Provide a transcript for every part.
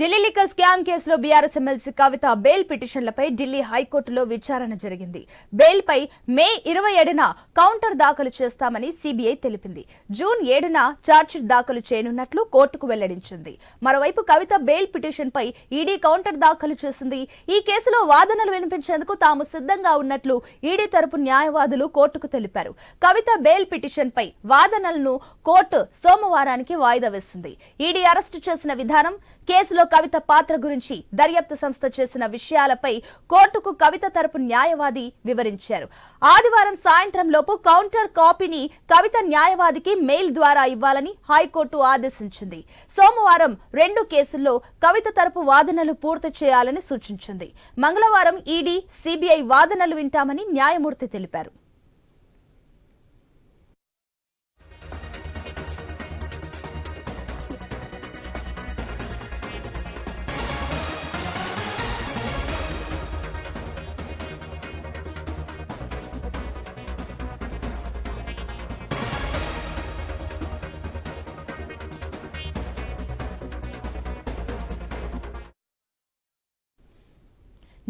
Delhi liquor scam కేసులో BRS MLC Kavitha bail పిటిషన్లపై ఢిల్లీ హైకోర్టులో విచారణ జరిగింది. బెయిల్పై మే ఇరవై ఏడున కౌంటర్ దాఖలు చేస్తామని సిబిఐ తెలిపింది. జూన్ ఏడున ఛార్జ్షీట్ దాఖలు చేయనున్నట్లు కోర్టుకు వెల్లడించింది. మరోవైపు కవిత బెయిల్ పిటిషన్పై ఈడీ కౌంటర్ దాఖలు చేసింది. ఈ కేసులో వాదనలు వినిపించేందుకు తాము సిద్ధంగా ఉన్నట్లు ఈడీ తరపు న్యాయవాదులు కోర్టుకు తెలిపారు. కవిత బెయిల్ పిటిషన్పై వాదనలను కోర్టు సోమవారానికి వాయిదా వేసింది. ఈడీ అరెస్టు చేసిన విధానం కేసులో కవిత పాత్ర గురించి దర్యాప్తు సంస్థ చేసిన విషయాలపై కోర్టుకు కవిత తరపు న్యాయవాది వివరించారు. ఆదివారం సాయంత్రం లోపు కౌంటర్ కాపీని కవిత న్యాయవాదికి మెయిల్ ద్వారా ఇవ్వాలని హైకోర్టు ఆదేశించింది. సోమవారం రెండు కేసుల్లో కవిత తరపు వాదనలు పూర్తి చేయాలని సూచించింది. మంగళవారం ఈడీ సిబిఐ వాదనలు వింటామని న్యాయమూర్తి తెలిపారు.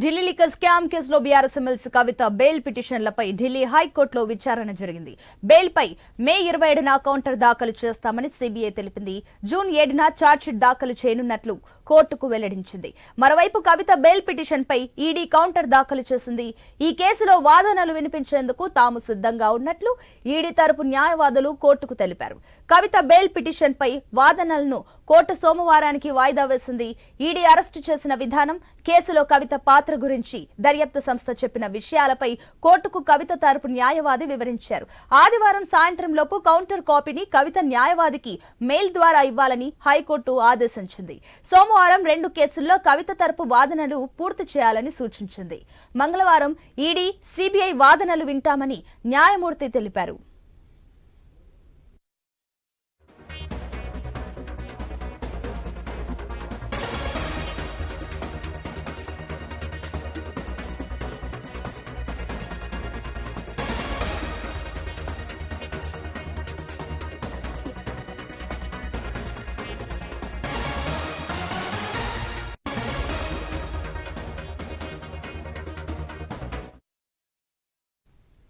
ఢిల్లీ లిక్కర్ స్కామ్ కేసులో బీఆర్ఎస్ ఎమ్మెల్సీ కవిత బెయిల్ పిటిషన్లపై ఢిల్లీ హైకోర్టులో విచారణ జరిగింది. బెయిల్పై మే ఇరవై ఏడున కౌంటర్ దాఖలు చేస్తామని సిబిఐ తెలిపింది. జూన్ ఏడున ఛార్జ్షీట్ దాఖలు చేయనున్నట్లు కోర్టుకు వెల్లడించింది. మరోవైపు కవిత బెయిల్ పిటిషన్పై ఈడీ కౌంటర్ దాఖలు చేసింది. ఈ కేసులో వాదనలు వినిపించేందుకు తాము సిద్ధంగా ఉన్నట్లు ఈడీ తరపు న్యాయవాదులు కోర్టుకు తెలిపారు. కవిత బెయిల్ పిటిషన్పై వాదనలను కోర్టు సోమవారానికి వాయిదా వేసింది. ఈడీ అరెస్టు చేసిన విధానం కేసులో కవిత పాత్ర గురించి దర్యాప్తు సంస్థ చెప్పిన విషయాలపై కోర్టుకు కవిత తరపు న్యాయవాది వివరించారు. ఆదివారం సాయంత్రం లోపు కౌంటర్ కాపీని కవిత న్యాయవాదికి మెయిల్ ద్వారా ఇవ్వాలని హైకోర్టు ఆదేశించింది. సోమవారం రెండు కేసుల్లో కవిత తరపు వాదనలు పూర్తి చేయాలని సూచించింది. మంగళవారం ఈడీ సిబిఐ వాదనలు వింటామని న్యాయమూర్తి తెలిపారు.